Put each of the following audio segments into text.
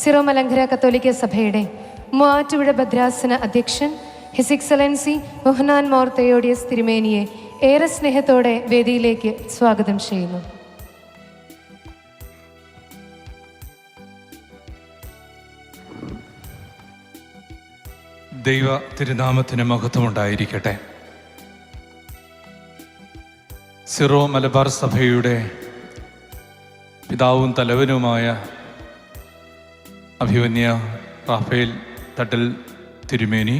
Syro Malankara കത്തോലിക്ക സഭയുടെ മൂവാറ്റുപുഴ ഭദ്രാസന അധ്യക്ഷൻ ഹിസ് എക്സലൻസി മുഹനാൻ മോർ തെയോഡിയസ് തിരുമേനിയെ ഏറെ സ്നേഹത്തോടെ വേദിയിലേക്ക് സ്വാഗതം ചെയ്യുന്നു. ദൈവ തിരുനാമത്തിന് മഹത്വമുണ്ടായിരിക്കട്ടെ. സിറോ മലബാർ സഭയുടെ പിതാവും തലവനുമായ അഭിവന്യ റാഫേൽ തട്ടൽ തിരുമേനി.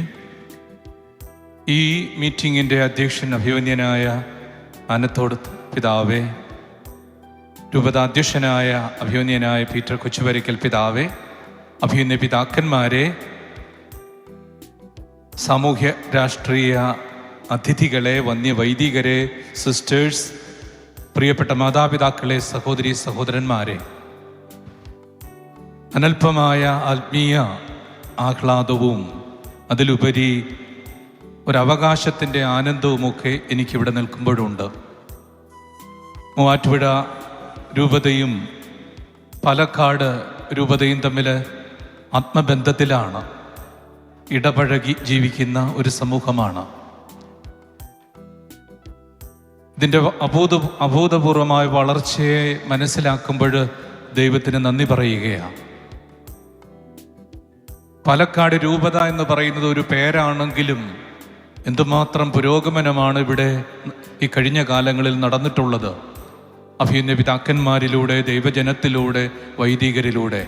ഈ മീറ്റിങ്ങിന്റെ അധ്യക്ഷൻ അഭിമന്യനായ അനത്തോട് പിതാവേ രൂപതാധ്യക്ഷനായ അഭിമന്യനായ പീറ്റർ കൊച്ചുവരയ്ക്കൽ പിതാവേ അഭിമന്യ പിതാക്കന്മാരെ സാമൂഹ്യ രാഷ്ട്രീയ അതിഥികളെ വന്യവൈദികരെ സിസ്റ്റേഴ്സ് പ്രിയപ്പെട്ട മാതാപിതാക്കളെ സഹോദരി സഹോദരന്മാരെ അനൽപമായ ആത്മീയ ആഹ്ലാദവും അതിലുപരി ഒരവകാശത്തിന്റെ ആനന്ദവുമൊക്കെ എനിക്കിവിടെ നിൽക്കുമ്പോഴുണ്ട്. മൂവാറ്റുപുഴ രൂപതയും പാലക്കാട് രൂപതയും തമ്മിൽ ആത്മബന്ധത്തിലാണ്. ഇടപഴകി ജീവിക്കുന്ന ഒരു സമൂഹമാണ്. ഇതിന്റെ അഭൂത അഭൂതപൂർവമായ വളർച്ചയെ മനസ്സിലാക്കുമ്പോൾ ദൈവത്തിന് നന്ദി പറയുകയാണ്. പാലക്കാട് രൂപത എന്ന് പറയുന്നത് ഒരു പേരാണെങ്കിലും എന്തുമാത്രം പുരോഗമനമാണ് ഇവിടെ ഈ കഴിഞ്ഞ കാലങ്ങളിൽ നടന്നിട്ടുള്ളത്? അഭിനയ പിതാക്കന്മാരിലൂടെ ദൈവജനത്തിലൂടെ വൈദികരിലൂടെ.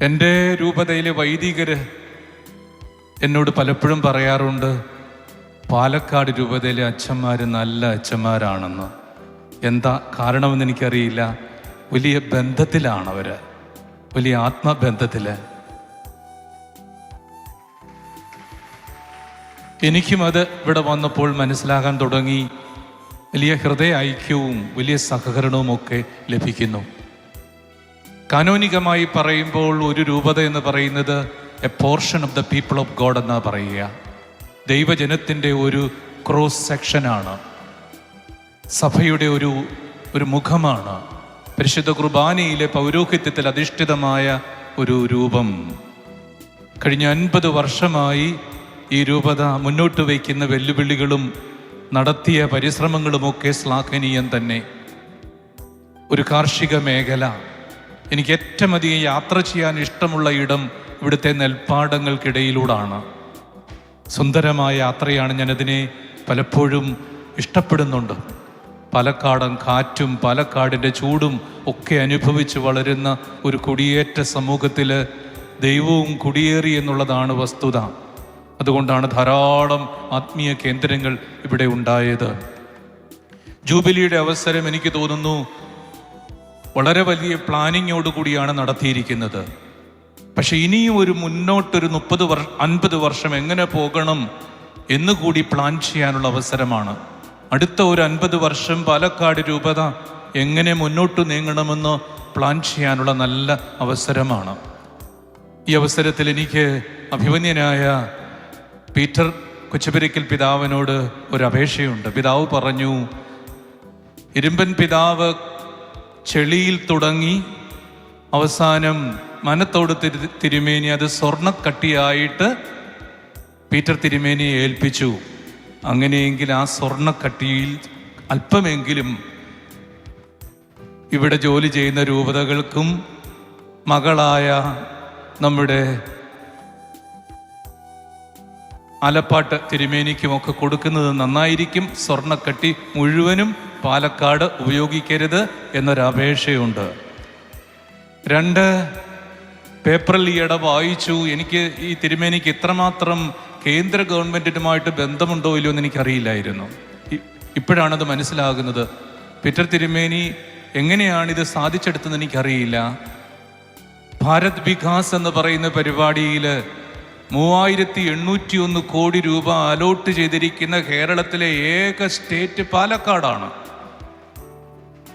എന്റെ രൂപതയിലെ വൈദികര് എന്നോട് പലപ്പോഴും പറയാറുണ്ട് പാലക്കാട് രൂപതയിലെ അച്ഛന്മാർ നല്ല അച്ഛന്മാരാണെന്ന്. എന്താ കാരണമെന്ന് എനിക്കറിയില്ല. വലിയ ബന്ധത്തിലാണ് അവർ വലിയ ആത്മബന്ധത്തിൽ എനിക്കും അത് ഇവിടെ വന്നപ്പോൾ മനസ്സിലാകാൻ തുടങ്ങി. വലിയ ഹൃദയ ഐക്യവും വലിയ സഹകരണവും ഒക്കെ ലഭിക്കുന്നു. കാനോനികമായി പറയുമ്പോൾ ഒരു രൂപത എന്ന് പറയുന്നത് a portion of the people of God എന്നാണ് പറയുക. ദൈവജനത്തിന്റെ ഒരു ക്രോസ് സെക്ഷനാണ് സഭയുടെ ഒരു ഒരു മുഖമാണ്. പരിശുദ്ധ കുർബാനയിലെ പൗരോഹിത്യത്തിൽ അധിഷ്ഠിതമായ ഒരു രൂപം. കഴിഞ്ഞ അൻപത് വർഷമായി ഈ രൂപത മുന്നോട്ട് വയ്ക്കുന്ന വെല്ലുവിളികളും നടത്തിയ പരിശ്രമങ്ങളുമൊക്കെ ശ്ലാഘനീയം തന്നെ. ഒരു കാർഷിക മേഖല. എനിക്ക് ഏറ്റവും അധികം യാത്ര ചെയ്യാൻ ഇഷ്ടമുള്ള ഇടം ഇവിടുത്തെ നെൽപ്പാടങ്ങൾക്കിടയിലൂടാണ്. സുന്ദരമായ യാത്രയാണ് ഞാനതിനെ പലപ്പോഴും ഇഷ്ടപ്പെടുന്നുണ്ട്. പാലക്കാടൻ കാറ്റും പാലക്കാടിന്റെ ചൂടും ഒക്കെ അനുഭവിച്ച് വളരുന്ന ഒരു കുടിയേറ്റ സമൂഹത്തിൽ ദൈവവും കുടിയേറി എന്നുള്ളതാണ് വസ്തുത. അതുകൊണ്ടാണ് ധാരാളം ആത്മീയ കേന്ദ്രങ്ങൾ ഇവിടെ ഉണ്ടായത്. ജൂബിലിയുടെ അവസരം എനിക്ക് തോന്നുന്നു വളരെ വലിയ പ്ലാനിങ്ങോടുകൂടിയാണ് നടത്തിയിരിക്കുന്നത്. പക്ഷെ ഇനിയും ഒരു മുന്നോട്ടൊരു മുപ്പത് വർഷം അൻപത് വർഷം എങ്ങനെ പോകണം എന്നുകൂടി പ്ലാൻ ചെയ്യാനുള്ള അവസരമാണ്. അടുത്ത ഒരു അൻപത് വർഷം പാലക്കാട് രൂപത എങ്ങനെ മുന്നോട്ട് നീങ്ങണമെന്ന് പ്ലാൻ ചെയ്യാനുള്ള നല്ല അവസരമാണ്. ഈ അവസരത്തിൽ എനിക്ക് അഭിമന്യനായ പീറ്റർ കൊച്ചുപെരിക്കൽ പിതാവിനോട് ഒരു അപേക്ഷയുണ്ട്. പിതാവ് പറഞ്ഞു ഇരുമ്പൻ പിതാവ് ചെളിയിൽ തുടങ്ങി അവസാനം മനത്തോട് തിരു തിരുമേനി അത് സ്വർണക്കട്ടിയായിട്ട് പീറ്റർ തിരുമേനിയെ ഏൽപ്പിച്ചു. അങ്ങനെയെങ്കിൽ ആ സ്വർണക്കട്ടിയിൽ അല്പമെങ്കിലും ഇവിടെ ജോലി ചെയ്യുന്ന രൂപതകൾക്കും മകളായ നമ്മുടെ ആലപ്പാട്ട് തിരുമേനിക്കുമൊക്കെ കൊടുക്കുന്നത് നന്നായിരിക്കും. സ്വർണക്കട്ടി മുഴുവനും പാലക്കാട് ഉപയോഗിക്കരുത് എന്നൊരപേക്ഷയുണ്ട്. രണ്ട് പേപ്പറിൽ ഈയിടെ വായിച്ചു. എനിക്ക് ഈ തിരുമേനിക്ക് ഇത്രമാത്രം കേന്ദ്ര ഗവൺമെന്റിനുമായിട്ട് ബന്ധമുണ്ടോ ഇല്ലയോ എന്ന് എനിക്കറിയില്ലായിരുന്നു. ഇപ്പോഴാണ് ഇപ്പോഴാണത് മനസ്സിലാകുന്നത്. പിറ്റർ തിരുമേനി എങ്ങനെയാണ് ഇത് സാധിച്ചെടുത്തതെന്ന് എനിക്കറിയില്ല. ഭാരത് വികാസ് എന്ന് പറയുന്ന പരിപാടിയിൽ മൂവായിരത്തി എണ്ണൂറ്റി ഒന്ന് കോടി രൂപ അലോട്ട് ചെയ്തിരിക്കുന്ന കേരളത്തിലെ ഏക സ്റ്റേറ്റ് പാലക്കാടാണ്.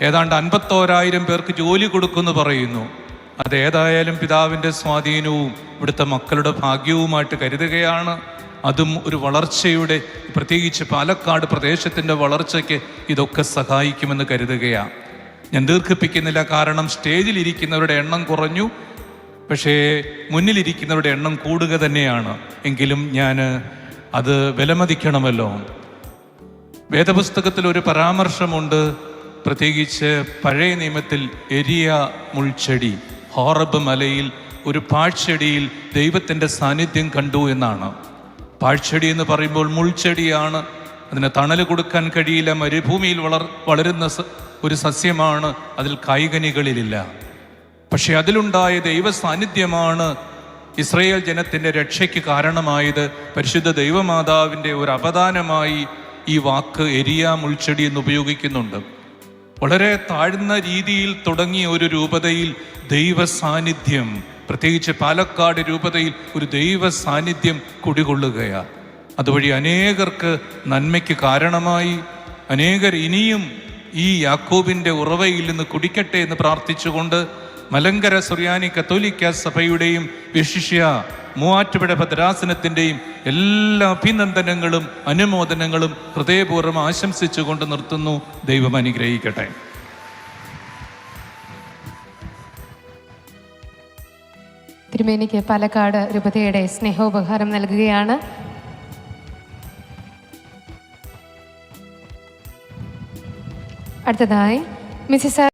ഏതാണ്ട് അൻപത്തോരായിരം പേർക്ക് ജോലി കൊടുക്കുമെന്ന് പറയുന്നു. അതേതായാലും പിതാവിന്റെ സ്വാധീനവും ഇവിടുത്തെ മക്കളുടെ ഭാഗ്യവുമായിട്ട് കരുതുകയാണ്. അതും ഒരു വളർച്ചയുടെ പ്രത്യേകിച്ച് പാലക്കാട് പ്രദേശത്തിന്റെ വളർച്ചയ്ക്ക് ഇതൊക്കെ സഹായിക്കുമെന്ന് കരുതുകയാണ് ഞാൻ ദീർഘിപ്പിക്കുന്നില്ല കാരണം സ്റ്റേജിലിരിക്കുന്നവരുടെ എണ്ണം കുറഞ്ഞു. പക്ഷേ മുന്നിലിരിക്കുന്നവരുടെ എണ്ണം കൂടുക തന്നെയാണ്. എങ്കിലും ഞാൻ അത് വിലമതിക്കണമല്ലോ. വേദപുസ്തകത്തിൽ ഒരു പരാമർശമുണ്ട്. പ്രത്യേകിച്ച് പഴയ നിയമത്തിൽ എരിയ മുൾച്ചെടി. ഹോറബ് മലയിൽ ഒരു പാഴ്ചെടിയിൽ ദൈവത്തിന്റെ സാന്നിധ്യം കണ്ടു എന്നാണ്. പാഴ്ചെടി എന്ന് പറയുമ്പോൾ മുൾച്ചെടിയാണ്. അതിന് തണൽ കൊടുക്കാൻ കഴിയില്ല മരുഭൂമിയിൽ വളർ വളരുന്ന ഒരു സസ്യമാണ് അതിൽ കായികനികളിലില്ല. പക്ഷെ അതിലുണ്ടായ ദൈവ സാന്നിധ്യമാണ് ഇസ്രയേൽ ജനത്തിന്റെ രക്ഷയ്ക്ക് കാരണമായത്. പരിശുദ്ധ ദൈവമാതാവിന്റെ ഒരു അപദാനമായി ഈ വാക്ക് എരിയ മുൾച്ചെടി എന്ന് ഉപയോഗിക്കുന്നുണ്ട്. വളരെ താഴ്ന്ന രീതിയിൽ തുടങ്ങിയ ഒരു രൂപതയിൽ ദൈവ സാന്നിധ്യം പ്രത്യേകിച്ച് പാലക്കാട് രൂപതയിൽ ഒരു ദൈവ സാന്നിധ്യം കുടികൊള്ളുകയാണ് അതുവഴി അനേകർക്ക് നന്മയ്ക്ക് കാരണമായി. അനേകർ ഇനിയും ഈ യാക്കോബിന്റെ ഉറവയിൽ നിന്ന് കുടിക്കട്ടെ എന്ന് പ്രാർത്ഥിച്ചുകൊണ്ട് മലങ്കര സുറിയാനി കത്തോലിക്ക സഭയുടെയും വിശിഷ്യ മൂവാറ്റുപുഴ ഭദ്രാസനത്തിന്റെയും എല്ലാ അഭിനന്ദനങ്ങളും അനുമോദനങ്ങളും ഹൃദയപൂർവം ആശംസിച്ചുകൊണ്ട് നിർത്തുന്നു. ദൈവം അനുഗ്രഹിക്കട്ടെ. തിരുമേനിക്ക് പാലക്കാട് രൂപതയുടെ സ്നേഹോപഹാരം നൽകുകയാണ്. അടുത്തതായി മിസിസ്